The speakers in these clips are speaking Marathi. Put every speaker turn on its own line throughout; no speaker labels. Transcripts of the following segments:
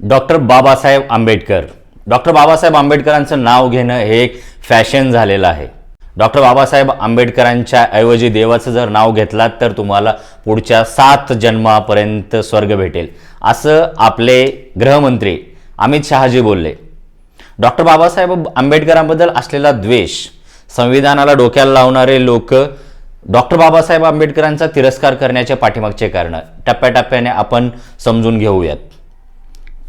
डॉक्टर बाबासाहेब आंबेडकर. डॉक्टर बाबासाहेब आंबेडकरांचं नाव घेणं हे एक फॅशन झालेलं आहे. डॉक्टर बाबासाहेब आंबेडकरांच्या ऐवजी देवाचं जर नाव घेतलात तर तुम्हाला पुढच्या सात जन्मापर्यंत स्वर्ग भेटेल. असं आपले गृहमंत्री अमित शहाजी बोलले. डॉक्टर बाबासाहेब आंबेडकरांबद्दल असलेला द्वेष संविधानाला डोक्याला लावणारे लोक डॉक्टर बाबासाहेब आंबेडकरांचा तिरस्कार करण्याचे पाठीमागचे कारण टप्प्याटप्प्याने आपण समजून घेऊयात.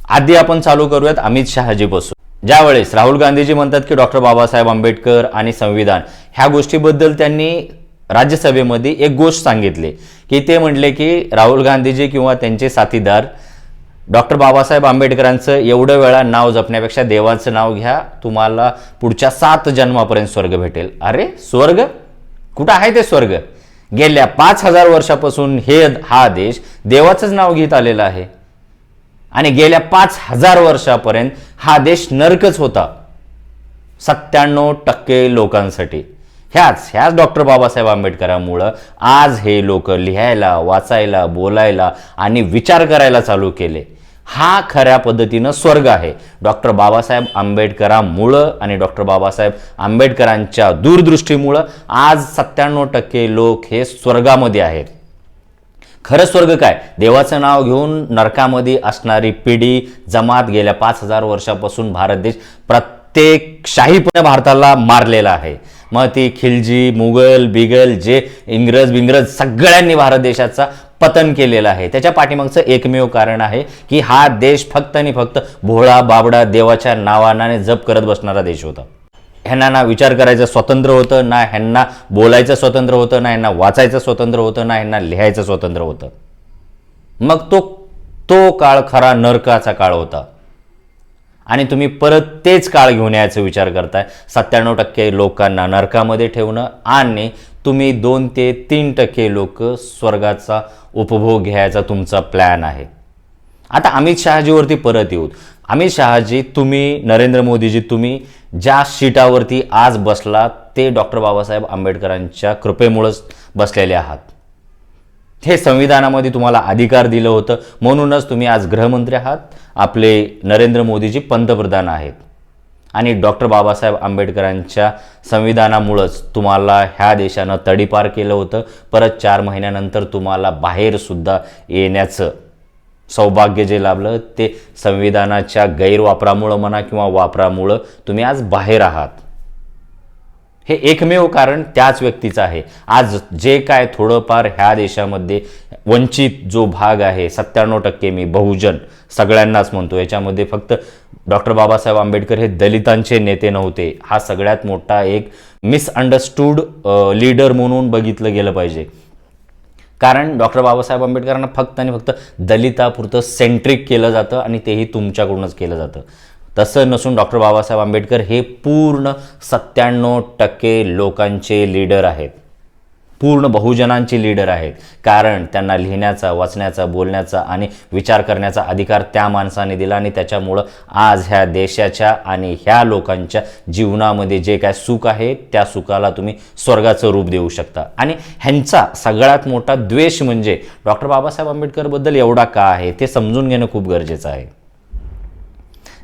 आधी आपण चालू करूयात अमित शहाजीपासून ज्यावेळेस राहुल गांधीजी म्हणतात की डॉक्टर बाबासाहेब आंबेडकर आणि संविधान ह्या गोष्टीबद्दल त्यांनी राज्यसभेमध्ये एक गोष्ट सांगितली की ते म्हणले की राहुल गांधीजी किंवा त्यांचे साथीदार डॉक्टर बाबासाहेब आंबेडकरांचं एवढं वेळा नाव जपण्यापेक्षा देवाचं नाव घ्या तुम्हाला पुढच्या सात जन्मापर्यंत स्वर्ग भेटेल. अरे स्वर्ग? कुठं आहे ते स्वर्ग? गेल्या पाच हजार वर्षापासून हे हा देश देवाचंच नाव घेत आलेला आहे. आणि गेल्या पाच हजार वर्षापर्यंत हा देश नरकच होता. सत्त्याण्णव टक्के लोकांसाठी. ह्याच ह्याच डॉक्टर बाबासाहेब आंबेडकरांमुळं आज हे लोक लिहायला वाचायला बोलायला आणि विचार करायला चालू केले. हा खऱ्या पद्धतीनं स्वर्ग आहे. डॉक्टर बाबासाहेब आंबेडकरांमुळं आणि डॉक्टर बाबासाहेब आंबेडकरांच्या दूरदृष्टीमुळं आज सत्त्याण्णव टक्के लोक हे स्वर्गामध्ये आहेत. खरं स्वर्ग काय? देवाचं नाव घेऊन नरकामध्ये असणारी पिढी जमात गेल्या पाच हजार वर्षापासून भारत देश प्रत्येक शाहीपणे भारताला मारलेला आहे. मग ती खिलजी मुघल बिगल जे इंग्रज बिंग्रज सगळ्यांनी भारत देशाचा पतन केलेलं आहे. त्याच्या पाठीमागचं एकमेव कारण आहे की हा देश फक्त आणि फक्त भोळा बाबडा देवाच्या नावानाने जप करत बसणारा देश होता. ह्यांना ना विचार करायचं स्वतंत्र होतं ना ह्यांना बोलायचं स्वतंत्र होतं ना ह्यांना वाचायचं स्वतंत्र होतं ना ह्यांना लिहायचं स्वतंत्र होतं. मग तो तो काळ खरा नरकाचा काळ होता. आणि तुम्ही परत तेच काळ घेऊन यायचा विचार करताय. सत्त्याण्णव टक्के लोकांना नरकामध्ये ठेवणं आणि तुम्ही दोन ते तीन टक्के लोक स्वर्गाचा उपभोग घ्यायचा तुमचा प्लॅन आहे. आता अमित शहाजीवरती परत येऊ अमित शहाजी तुम्ही नरेंद्र मोदीजी तुम्ही ज्या सीटावरती आज बसला ते डॉक्टर बाबासाहेब आंबेडकरांच्या कृपेमुळंच बसलेले आहात. हे संविधानामध्ये तुम्हाला अधिकार दिलं होतं. म्हणूनच तुम्ही आज गृहमंत्री आहात. आपले नरेंद्र मोदीजी पंतप्रधान आहेत. आणि डॉक्टर बाबासाहेब आंबेडकरांच्या संविधानामुळंच तुम्हाला ह्या देशानं तडीपार केलं होतं. परत चार महिन्यानंतर तुम्हाला बाहेरसुद्धा येण्याचं सौभाग्य जे लाभलं ते संविधानाच्या गैरवापरामुळं म्हणा किंवा वापरामुळं तुम्ही आज बाहेर आहात. हे एकमेव कारण त्याच व्यक्तीचं आहे. आज जे काय थोडंफार ह्या देशामध्ये वंचित जो भाग आहे सत्त्याण्णव टक्के मी बहुजन सगळ्यांनाच म्हणतो. याच्यामध्ये फक्त डॉक्टर बाबासाहेब आंबेडकर हे दलितांचे नेते नव्हते. हा सगळ्यात मोठा एक मिसअंडरस्टूड लीडर म्हणून बघितलं गेलं पाहिजे. कारण डॉक्टर बाबासाहेब आंबेडकरांना फक्त आणि फक्त दलितापुरतं सेंट्रिक केलं जातं आणि तेही तुमच्याकडूनच केलं जातं. तसं नसून डॉक्टर बाबासाहेब आंबेडकर हे पूर्ण सत्त्याण्णव टक्के लोकांचे लीडर आहेत. पूर्ण बहुजनांचे लीडर आहेत. कारण त्यांना लिहिण्याचा वाचण्याचा बोलण्याचा आणि विचार करण्याचा अधिकार त्या माणसाने दिला आणि त्याच्यामुळं आज ह्या देशाच्या आणि ह्या लोकांच्या जीवनामध्ये जे काय सुख आहे त्या सुखाला तुम्ही स्वर्गाचं रूप देऊ शकता. आणि ह्यांचा सगळ्यात मोठा द्वेष म्हणजे डॉक्टर बाबासाहेब आंबेडकरबद्दल एवढा का आहे ते समजून घेणं खूप गरजेचं आहे.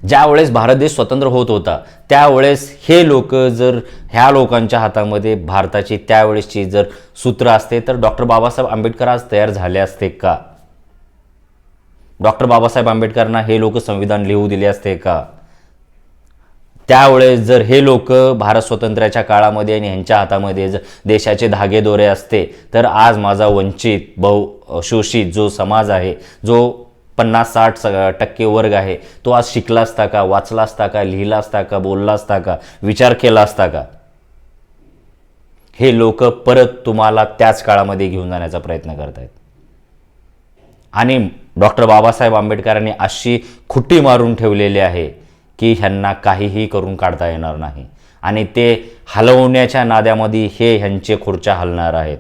ज्यावेळेस भारत देश स्वतंत्र होत होता त्यावेळेस हे लोक जर ह्या लोकांच्या हातामध्ये भारताची त्यावेळेसची जर सूत्र असते तर डॉक्टर बाबासाहेब आंबेडकर आज तयार झाले असते का? डॉक्टर बाबासाहेब आंबेडकरांना हे लोक संविधान लिहू दिले असते का? त्यावेळेस जर हे लोक भारत स्वातंत्र्याच्या काळामध्ये आणि ह्यांच्या हातामध्ये जर देशाचे धागेदोरे असते तर आज माझा वंचित बहु शोषित जो समाज आहे जो पन्नास साठ स टक्के वर्ग आहे. तो आज शिकला असता का? वाचला असता का? लिहिला असता का? बोलला असता का? विचार केला असता का? हे लोक परत तुम्हाला त्याच काळामध्ये घेऊन जाण्याचा प्रयत्न करत आहेत आणि डॉक्टर बाबासाहेब आंबेडकरांनी अशी खुट्टी मारून ठेवलेली आहे की ह्यांना काहीही करून काढता येणार नाही. आणि ते हलवण्याच्या नाद्यामध्ये हे ह्यांचे खुर्च्या हलणार आहेत.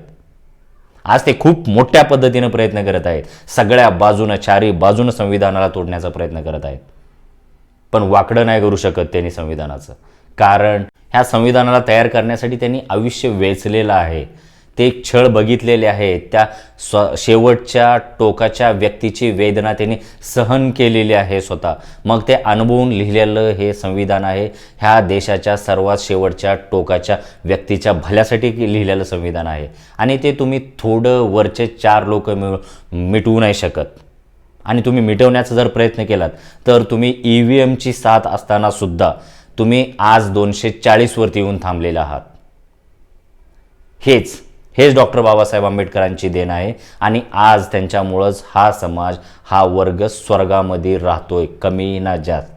आज ते खूप मोठ्या पद्धतीनं प्रयत्न करत आहेत. सगळ्या बाजूनं चारी बाजूनं संविधानाला तोडण्याचा प्रयत्न करत आहेत. पण वाकडं नाही करू शकत त्यांनी संविधानाचं. कारण ह्या संविधानाला तयार करण्यासाठी त्यांनी आयुष्य वेचलेलं आहे. ते छळ बघितलेले आहेत त्या स्व शेवटच्या टोकाच्या व्यक्तीची वेदना त्यांनी सहन केलेली आहे स्वतः. मग ते अनुभवून लिहिलेलं हे संविधान आहे. ह्या देशाच्या सर्वात शेवटच्या टोकाच्या व्यक्तीच्या भल्यासाठी लिहिलेलं संविधान आहे. आणि ते तुम्ही थोडं वरचे चार लोक मिळ मिटवू नाही शकत. आणि तुम्ही मिटवण्याचा जर प्रयत्न केलात तर तुम्ही ई व्ही एमची साथ असतानासुद्धा तुम्ही आज दोनशे चाळीसवरती येऊन थांबलेले आहात. हेच हेच डॉक्टर बाबासाहेब आंबेडकरांची देण आहे. आणि आज त्यांच्यामुळंच हा समाज हा वर्ग स्वर्गामध्ये राहतोय कमी ना जास्त.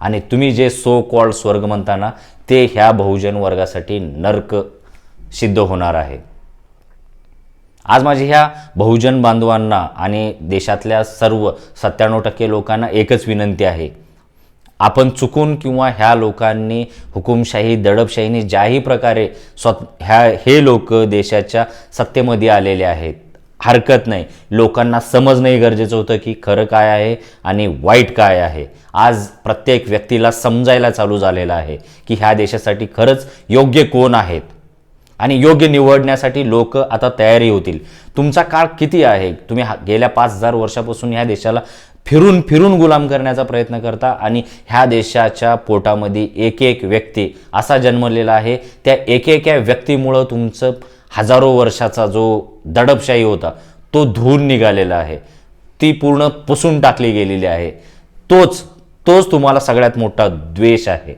आणि तुम्ही जे सो कॉल्ड स्वर्ग म्हणता ना ते ह्या बहुजन वर्गासाठी नर्क सिद्ध होणार आहे. आज माझी ह्या बहुजन बांधवांना आणि देशातल्या सर्व सत्त्याण्णव टक्के लोकांना एकच विनंती आहे. आपण चुकून किंवा ह्या लोकांनी हुकुमशाही दडपशाहीने ज्याही प्रकारे स्वत ह्या हे लोक देशाच्या सत्तेमध्ये आलेले आहेत. हरकत नाही. लोकांना समजणंही गरजेचं होतं की खरं काय आहे आणि वाईट काय आहे. आज प्रत्येक व्यक्तीला समजायला चालू झालेलं आहे की ह्या देशासाठी खरंच योग्य कोण आहेत. आणि योग्य निवडण्यासाठी लोक आता तयारी होतील. तुमचा काळ किती आहे? तुम्ही हा- गेल्या पाच हजार वर्षापासून ह्या देशाला फिरून फिरून गुलाम करण्याचा प्रयत्न करता आणि ह्या देशाच्या पोटामध्ये एक एक व्यक्ती असा जन्मलेला आहे. त्या एक एका व्यक्तीमुळं तुमचं हजारो वर्षाचा जो दडपशाही होता तो धूर निघालेला आहे. ती पूर्ण पुसून टाकली गेलेली आहे. तोच तोच तुम्हाला सगळ्यात मोठा द्वेष आहे.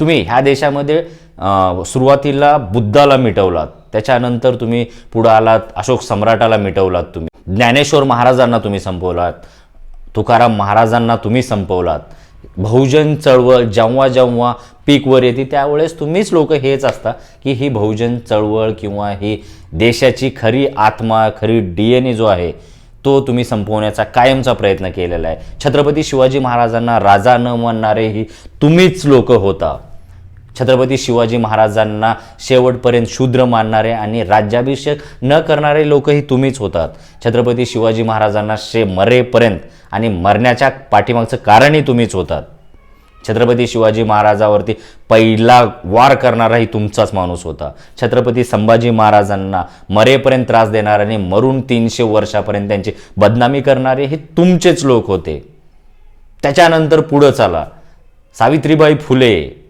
तुम्ही ह्या देशामध्ये सुरुवातीला बुद्धाला मिटवलात. त्याच्यानंतर तुम्ही पुढं आलात अशोक सम्राटाला मिटवलात तुम्ही. ज्ञानेश्वर महाराजांना तुम्ही संपवलात. तुकाराम महाराजांना तुम्ही संपवलात. बहुजन चळवळ जेव्हा जेव्हा पीकवर येते त्यावेळेस तुम्हीच लोक हेच असता की ही बहुजन चळवळ किंवा ही देशाची खरी आत्मा खरी डी एन ए जो आहे तो तुम्ही संपवण्याचा कायमचा प्रयत्न केलेला आहे. छत्रपती शिवाजी महाराजांना राजा न म्हणणारे ही तुम्हीच लोक होता. छत्रपती शिवाजी महाराजांना शेवटपर्यंत शूद्र मानणारे आणि राज्याभिषेक न करणारे लोकही तुम्हीच होतात. छत्रपती शिवाजी महाराजांना शे मरेपर्यंत आणि मरण्याच्या पाठीमागचं कारणही तुम्हीच होतात. छत्रपती शिवाजी महाराजावरती पहिला वार करणाराही तुमचाच माणूस होता. छत्रपती संभाजी महाराजांना मरेपर्यंत त्रास देणार आणि मरून तीनशे वर्षापर्यंत त्यांची बदनामी करणारे हे तुमचेच लोक होते. त्याच्यानंतर पुढं चाला. सावित्रीबाई फुले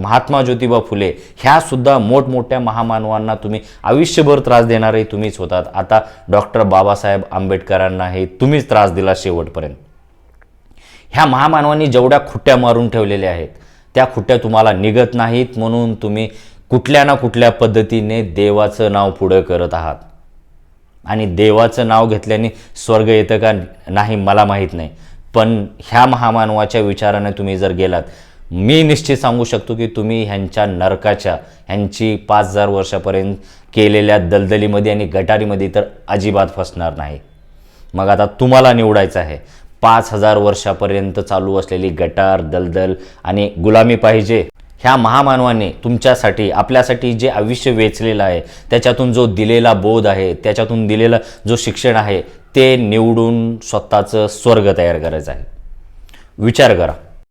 महात्मा ज्योतिबा फुले ह्या सुद्धा मोठमोठ्या महामानवांना तुम्ही आयुष्यभर त्रास देणारे तुम्हीच होतात. आता डॉक्टर बाबासाहेब आंबेडकरांना हे तुम्हीच त्रास दिला शेवटपर्यंत. ह्या महामानवांनी जेवढ्या खुट्ट्या मारून ठेवलेल्या आहेत त्या खुट्ट्या तुम्हाला निघत नाहीत म्हणून तुम्ही कुठल्या ना कुठल्या पद्धतीने देवाचं नाव पुढं करत आहात. आणि देवाचं नाव घेतल्याने स्वर्ग येतं का नाही मला माहीत नाही. पण ह्या महामानवाच्या विचाराने तुम्ही जर गेलात मी निश्चित सांगू शकतो की तुम्ही ह्यांच्या नरकाच्या ह्यांची पाच हजार वर्षापर्यंत केलेल्या दलदलीमध्ये आणि गटारीमध्ये तर अजिबात फसणार नाही. मग आता तुम्हाला निवडायचं आहे. पाच हजार वर्षापर्यंत चालू असलेली गटार दलदल आणि गुलामी पाहिजे. ह्या महामानवाने तुमच्यासाठी आपल्यासाठी जे आयुष्य वेचलेलं आहे त्याच्यातून जो दिलेला बोध आहे त्याच्यातून दिलेलं जो शिक्षण आहे ते निवडून स्वतःचं स्वर्ग तयार करायचं आहे. विचार करा.